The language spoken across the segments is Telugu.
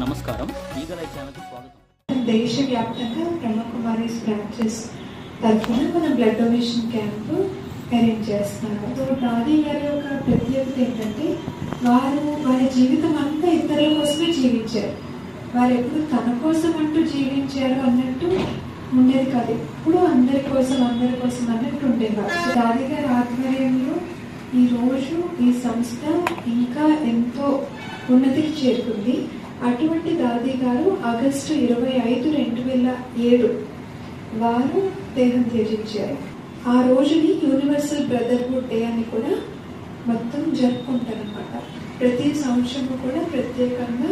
నమస్కారం. ఈగలై ఛానల్కి స్వాగతం. దేశవ్యాప్తంగా బ్రహ్మకుమారి బ్రాంచెస్ తరఫున మన బ్లడ్ డొనేషన్ క్యాంప్ అరేంజ్ చేస్తున్నారు. సో గాంధీ గారి యొక్క ప్రత్యేకత ఏంటంటే వారు వారి జీవితం అంతా ఇతరుల కోసమే జీవించారు. వారు ఎప్పుడు తన కోసం అంటూ జీవించారు అన్నట్టు ఉండేది కాదు. ఎప్పుడు అందరి కోసం అందరి కోసం అన్నట్టు ఉండేవారు. గాంధీ గారి ఆధ్వర్యంలో ఈ రోజు ఈ సంస్థ ఇంకా ఎంతో ఉన్నతికి చేరుకుంది. అటువంటి దాది గారు ఆగస్టు ఇరవై ఐదు రెండు వేల ఏడు వారు దేహం త్యజించారు. ఆ రోజుని యూనివర్సల్ బ్రదర్హుడ్ డే అని కూడా మొత్తం జరుపుకుంటారనమాట ప్రతి సంవత్సరం కూడా ప్రత్యేకంగా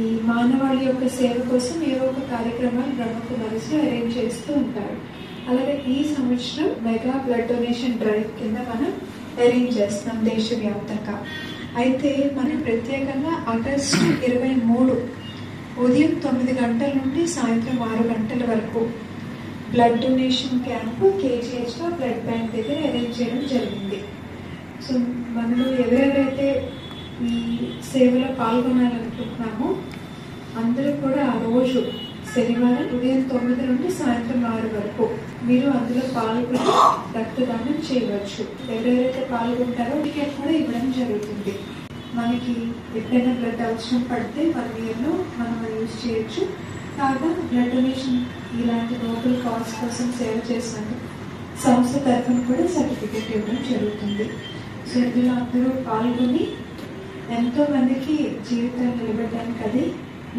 ఈ మానవాళి యొక్క సేవ కోసం ఏవో ఒక కార్యక్రమాలు బ్రహ్మకుమారిస్లో అరేంజ్ చేస్తూ ఉంటారు. అలాగే ఈ సంవత్సరం మెగా బ్లడ్ డొనేషన్ డ్రైవ్ కింద మనం అరేంజ్ చేస్తున్నాం దేశవ్యాప్తంగా. అయితే మనం ప్రత్యేకంగా ఆగస్టు ఇరవై మూడు ఉదయం తొమ్మిది గంటల నుండి సాయంత్రం ఆరు గంటల వరకు బ్లడ్ డొనేషన్ క్యాంప్ కేజీహెచ్లో బ్లడ్ బ్యాంక్ దగ్గర అరేంజ్ చేయడం జరిగింది. సో మనలో ఎవరెవరైతే ఈ సేవలో పాల్గొనాలనుకుంటున్నామో అందరూ కూడా ఆ రోజు శనివారం ఉదయం తొమ్మిది నుండి సాయంత్రం ఆరు వరకు. మీరు అందులో పాల్గొని రక్తదానం చేయవచ్చు. ఎవరెవరైతే పాల్గొంటారో టికెట్ కూడా ఇవ్వడం జరుగుతుంది. మనకి ఎప్పుడైనా బ్లడ్ అవసరం పడితే వన్ ఇయర్లో మనం యూజ్ చేయొచ్చు. కాగా బ్లడ్ డొనేషన్ ఇలాంటి నోటల్ కాజ్ కోసం సేవ చేసినందుకు సంస్థ తరఫున కూడా సర్టిఫికెట్ ఇవ్వడం జరుగుతుంది. సో ఇందులో అందరూ పాల్గొని ఎంతో మందికి జీవితాన్ని నిలబెట్టడానికి అది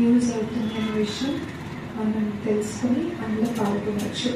యూజ్ అవుతుంది అనే విషయం. మనం తెలుసుకొని అందులో పాల్గొనవచ్చు